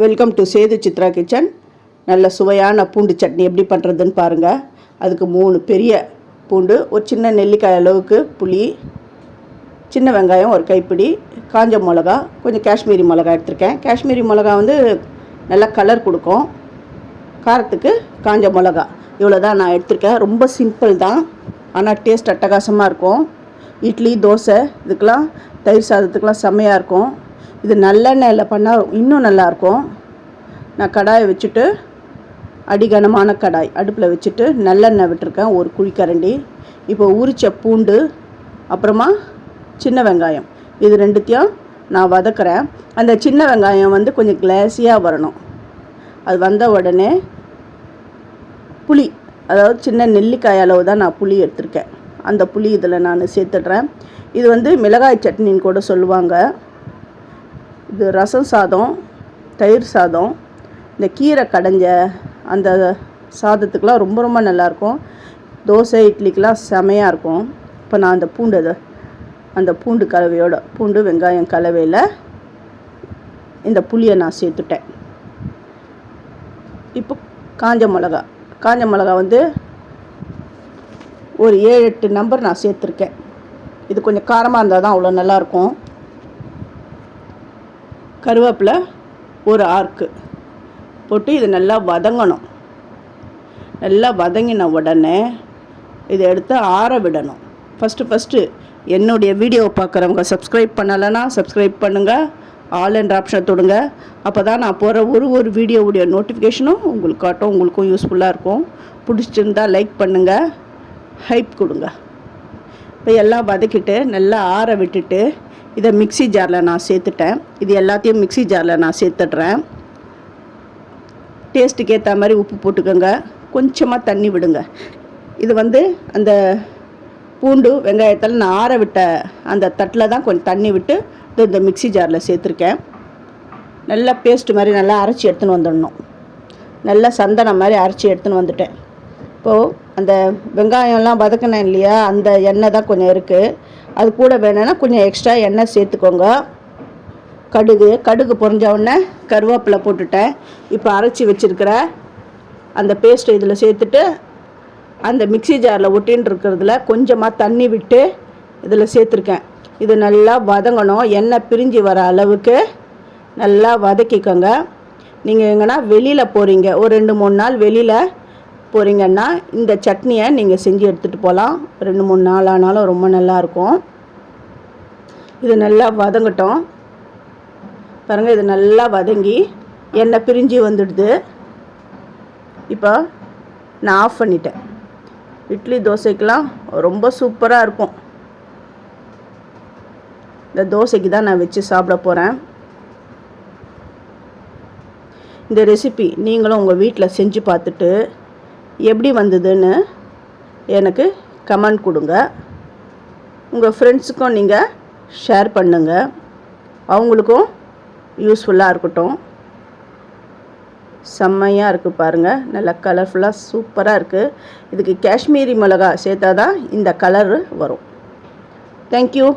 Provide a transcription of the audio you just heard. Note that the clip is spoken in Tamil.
Welcome to Sethu Chitra kitchen நல்ல சுவையான பூண்டு சட்னி எப்படி பண்ணுறதுன்னு பாருங்கள் அதுக்கு மூணு பெரிய பூண்டு ஒரு சின்ன நெல்லிக்காய் அளவுக்கு புளி சின்ன வெங்காயம் ஒரு கைப்பிடி காஞ்ச மிளகா கொஞ்சம் காஷ்மீரி மிளகா எடுத்திருக்கேன். காஷ்மீரி மிளகா வந்து நல்லா கலர் கொடுக்கும். காரத்துக்கு காஞ்ச மிளகா. இவ்வளோ தான் நான் எடுத்திருக்கேன். ரொம்ப சிம்பிள் தான். ஆனால் டேஸ்ட் அட்டகாசமாக இருக்கும். இட்லி தோசை இதுக்கெலாம் தயிர் சாதத்துக்கெலாம் செம்மையாக இருக்கும். இது நல்லெண்ணெயில் பண்ணால் இன்னும் நல்லாயிருக்கும். நான் கடாயை வச்சுட்டு அடிகனமான கடாய் அடுப்பில் வச்சுட்டு நல்லெண்ணெய் விட்டுருக்கேன் ஒரு குழிக்கரண்டி இப்போ உரிச்ச பூண்டு அப்புறமா சின்ன வெங்காயம். இது ரெண்டுத்தையும் நான் வதக்குறேன். அந்த சின்ன வெங்காயம் வந்து கொஞ்சம் கிளாஸியாக வரணும். அது வந்த உடனே புளி அதாவது சின்ன நெல்லிக்காய் அளவு தான் நான் புளி எடுத்திருக்கேன். அந்த புளி இதில் நான் சேர்த்துடுறேன். இது வந்து மிளகாய் சட்னின்னு கூட சொல்லுவாங்க. இது ரசம் சாதம் தயிர் சாதம் இந்த கீரை கடைஞ்ச அந்த சாதத்துக்கெலாம் ரொம்ப ரொம்ப நல்லாயிருக்கும். தோசை இட்லிக்கெலாம் செமையாக இருக்கும். இப்போ நான் அந்த பூண்டு அதை அந்த பூண்டு கலவையோட பூண்டு வெங்காயம் கலவையில் இந்த புளியை நான் சேர்த்துட்டேன். இப்போ காஞ்ச மிளகா காஞ்ச மிளகா வந்து ஒரு ஏழு எட்டு நம்பர் நான் சேர்த்துருக்கேன். இது கொஞ்சம் காரமாக இருந்தால் தான் அவ்வளோ நல்லாயிருக்கும். கருவேப்பிலை ஒரு ஆர்க்கு போட்டு இது நல்லா வதங்கணும். நல்லா வதங்கின உடனே இதை எடுத்து ஆற விடணும். ஃபஸ்ட்டு ஃபஸ்ட்டு என்னுடைய வீடியோவை பார்க்குறவங்க சப்ஸ்கிரைப் பண்ணலைன்னா சப்ஸ்கிரைப் பண்ணுங்கள் ஆல் என்ற ஆப்ஷனை தொடுங்க. அப்போ தான் நான் போகிற ஒரு ஒரு வீடியோவுடைய நோட்டிஃபிகேஷனும் உங்களுக்கு காட்டும் உங்களுக்கும் யூஸ்ஃபுல்லாக இருக்கும். பிடிச்சிருந்தா லைக் பண்ணுங்கள் ஹைப் கொடுங்க. இப்போ எல்லாம் வதக்கிட்டு நல்லா ஆற விட்டுட்டு இதை மிக்ஸி ஜாரில் நான் சேர்த்துட்டேன். இது எல்லாத்தையும் மிக்ஸி ஜாரில் நான் சேர்த்துட்றேன். டேஸ்ட்டுக்கு ஏற்ற மாதிரி உப்பு போட்டுக்கோங்க. கொஞ்சமாக தண்ணி விடுங்க. இது வந்து அந்த பூண்டு வெங்காயத்தில் நான் ஆற விட்ட அந்த தட்டில் தான் கொஞ்சம் தண்ணி விட்டு இது இந்த மிக்ஸி ஜாரில் சேர்த்துருக்கேன். நல்லா பேஸ்ட் மாதிரி நல்லா அரைச்சி எடுத்துன்னு வந்துடணும். நல்லா சந்தனம் மாதிரி அரைச்சி எடுத்துன்னு வந்துட்டேன். இப்போது அந்த வெங்காயம்லாம் வதக்கினேன் இல்லையா அந்த எண்ணெய் தான் கொஞ்சம் இருக்குது அது கூட வேணும்னா கொஞ்சம் எக்ஸ்ட்ரா எண்ணெய் சேர்த்துக்கோங்க. கடுகு கடுகு பொறிஞ்ச உடனே கருவேப்பிலை போட்டுட்டேன். இப்போ அரைச்சி வச்சுருக்கிற அந்த பேஸ்ட்டு இதில் சேர்த்துட்டு அந்த மிக்ஸி ஜாரில் ஒட்டின்னு இருக்கிறதுல கொஞ்சமாக தண்ணி விட்டு இதில் சேர்த்துருக்கேன். இது நல்லா வதங்கணும். எண்ணெய் பிரிஞ்சு வர அளவுக்கு நல்லா வதக்கிக்கோங்க. நீங்கள் எங்கன்னா வெளியில் போகிறீங்க ஒரு ரெண்டு மூணு நாள் வெளியில் போகிறீங்கன்னா இந்த சட்னியை நீங்கள் செஞ்சு எடுத்துகிட்டு போகலாம் ரெண்டு மூணு நாள் ஆனாலும் ரொம்ப நல்லாயிருக்கும் இது நல்லா வதங்கட்டும். பாருங்கள் இது நல்லா வதங்கி எண்ணெய் பிரிஞ்சு வந்துடுது. இப்போ நான் ஆஃப் பண்ணிட்டேன். இட்லி தோசைக்கெலாம் ரொம்ப சூப்பராக இருக்கும். இந்த தோசைக்கு தான் நான் வச்சு சாப்பிட போகிறேன் இந்த ரெசிபி நீங்களும் உங்கள் வீட்டில் செஞ்சு பார்த்துட்டு எப்படி வந்ததுன்னு எனக்கு கமெண்ட் கொடுங்க. உங்கள் ஃப்ரெண்ட்ஸுக்கும் நீங்கள் ஷேர் பண்ணுங்கள் அவங்களுக்கும் யூஸ்ஃபுல்லாக இருக்கட்டும். செம்மையாக இருக்குது பாருங்கள் நல்லா கலர்ஃபுல்லாக சூப்பராக இருக்குது இதுக்கு காஷ்மீரி மிளகா சேர்த்தா தான் இந்த கலரு வரும். தேங்க்யூ